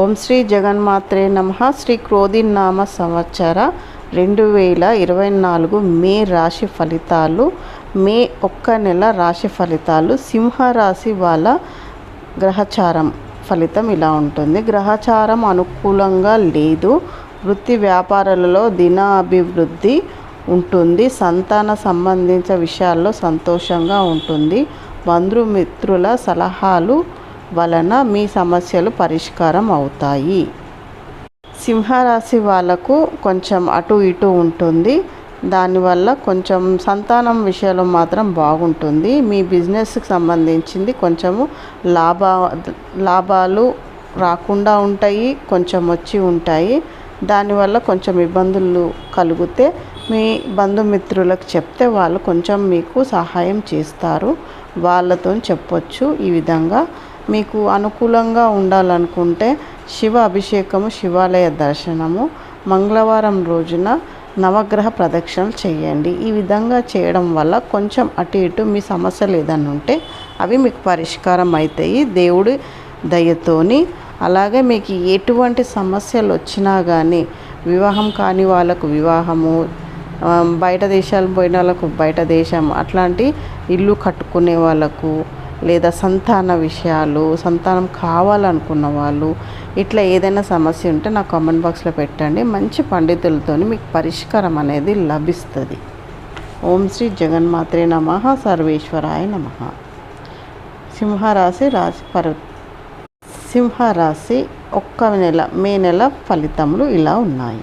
ఓం శ్రీ జగన్మాత్రే నమ. శ్రీ క్రోధినామ సంవత్సర రెండు వేల ఇరవై నాలుగు మే రాశి ఫలితాలు మే ఒక్క నెల రాశి ఫలితాలు సింహరాశి వాళ్ళ గ్రహచారం ఫలితం ఇలా ఉంటుంది. గ్రహచారం అనుకూలంగా లేదు. వృత్తి వ్యాపారాలలో దిన అభివృద్ధి ఉంటుంది. సంతాన సంబంధించిన విషయాల్లో సంతోషంగా ఉంటుంది. బంధుమిత్రుల సలహాలు వలన మీ సమస్యలు పరిష్కారం అవుతాయి. సింహరాశి వాళ్ళకు కొంచెం అటు ఇటు ఉంటుంది. దానివల్ల కొంచెం సంతానం విషయంలో మాత్రం బాగుంటుంది. మీ బిజినెస్కి సంబంధించింది కొంచెము లాభ లాభాలు రాకుండా ఉంటాయి కొంచెం వచ్చి ఉంటాయి. దానివల్ల కొంచెం ఇబ్బందులు కలిగితే మీ బంధుమిత్రులకు చెప్తే వాళ్ళు కొంచెం మీకు సహాయం చేస్తారు. వాళ్ళతో చెప్పొచ్చు ఈ విధంగా. మీకు అనుకూలంగా ఉండాలనుకుంటే శివ అభిషేకము శివాలయ దర్శనము మంగళవారం రోజున నవగ్రహ ప్రదక్షిణలు చేయండి. ఈ విధంగా చేయడం వల్ల కొంచెం అటు ఇటు మీ సమస్యలు ఏదన్నా ఉంటే అవి మీకు పరిష్కారం అవుతాయి దేవుడి దయతోని అలాగే మీకు ఎటువంటి సమస్యలు వచ్చినా కానీ వివాహం కాని వాళ్ళకు వివాహము బయట దేశాలు పోయిన వాళ్ళకు బయట దేశం అట్లాంటి ఇల్లు కట్టుకునే వాళ్ళకు లేదా సంతాన విషయాలు సంతానం కావాలనుకున్న వాళ్ళు ఇట్లా ఏదైనా సమస్య ఉంటే నా కామెంట్ బాక్స్లో పెట్టండి. మంచి పండితులతో మీకు పరిష్కారం అనేది లభిస్తుంది. ఓం శ్రీ జగన్మాత్రే నమ. సర్వేశ్వరాయ నమ. సింహరాశి రాశి పర్ సింహరాశి ఒక్క నెల మే నెల ఫలితములు ఇలా ఉన్నాయి.